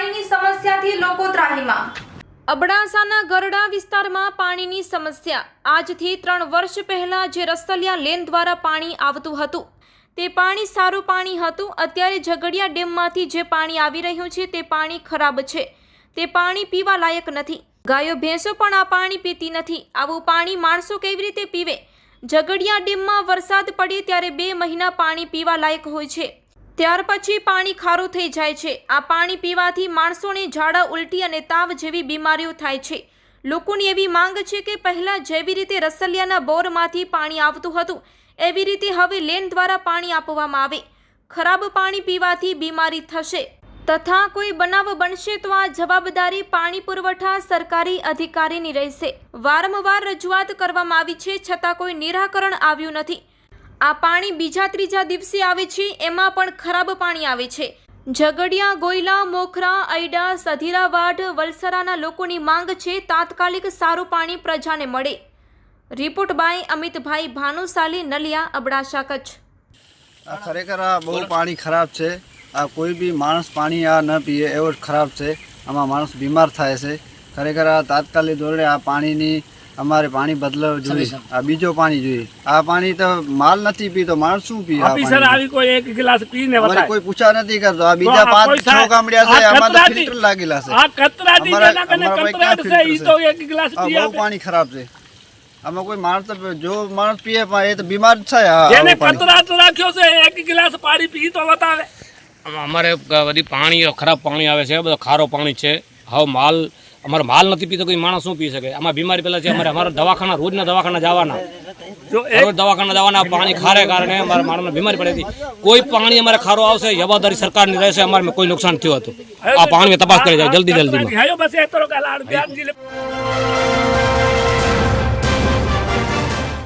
પાણીની સમસ્યાથી લોકો ત્રાહીમાં. અબડાસાના ગરડા વિસ્તારમાં પાણીની સમસ્યા. આજથી ત્રણ વર્ષ પહેલા જે રસલિયા લેન દ્વારા પાણી આવતું હતું, તે પાણી સારું પાણી હતું. અત્યારે ઝઘડિયા ડેમમાંથી જે પાણી આવી રહ્યું છે, તે પાણી ખરાબ છે. તે પાણી પીવા લાયક નથી. ગાયો, ભેંસો પણ આ પાણી પીતી નથી. આવું પાણી માણસો કેવી રીતે પીવે? ઝઘડિયા ડેમમાં વરસાદ પડે ત્યારે બે મહિના પાણી પીવા લાયક હોય છે. ત્યાર પછી પાણી ખારું થઈ જાય છે. આ પાણી પીવાથી માણસોને ઝાડા ઉલટી અને તાવ જેવી બીમારીઓ થાય છે. લોકોની એવી માંગ છે કે પહેલાં જેવી રીતે રસલિયાના બોરમાંથી પાણી આવતું હતું, એવી રીતે હવે લેન દ્વારા પાણી આપવામાં આવે. ખરાબ પાણી પીવાથી બીમારી થશે. તથા કોઈ બનાવ બનશે તો આ જવાબદારી પાણી પુરવઠા સરકારી અધિકારીની રહેશે. વારંવાર રજૂઆત કરવામાં આવી છે, છતાં કોઈ નિરાકરણ આવ્યું નથી. આ પાણી બીજા ત્રીજા દિવસે આવે છે, એમાં પણ ખરાબ પાણી આવે છે. ઝઘડિયા, ગોયલા, મોખરા ઐડા સધીરાવાડ, વલસરાના લોકોની માંગ છે, તાત્કાલિક સારું પાણી પ્રજાને મળે. Report by Amitbhai Bhanushali, Naliya, Abdasa, Kutch. આ ખરેખર આ બહુ પાણી ખરાબ છે. આ કોઈ બી માણસ પાણી આ ન પીએ, એવો ખરાબ છે. આમાં માણસ બીમાર થાય છે. ખરેખર આ તાત્કાલિક ધોરણે આ પાણીની અમારે પાણી બદલાવ જોઈએ. આ બીજો પાણી જોઈએ. આ પાણી તો માલ નથી પીતો માણસ શું પીએ ઓફિસર આવી કોઈ એક ગ્લાસ પીને બતાય. કોઈ પૂછા નથી કરતો. આ બીજા પાંચ છ ગામડિયા છે આમાં તો ફિલ્ટર લાગેલા છે. આ અમારા- જેના કને કતરાટ છે ઈ તો એક ગ્લાસ આ પી બહુ પાણી ખરાબ છે. આમાં કોઈ માણસ જો માણસ પીએ પણ એ તો બીમાર છે થાય આ- જેને. કતરાટ રાખ્યો છે એક ગ્લાસ પાણી પી તો બતાવે. અમારે બધી પાણી ખરાબ પાણી આવે છે બધો ખારો પાણી છે. હવે માલ અમારે માલ નથી પીતો કોઈ માણસ શું પી શકે? આમાં બીમારી પેલા છે અમારે અમારા દવાખાના રોજના દવાખાના જવાના. રોજ દવાખાના જવાના પાણી ખારે કારણે અમારા માણસને બીમારી પડે હતી. કોઈ પાણી અમારે ખારો આવશે જવાબદારી સરકારની રહેશે અમારે કોઈ નુકસાન થયું હતું. આ પાણી તપાસ કરી જાય જલ્દી જલ્દીમાં.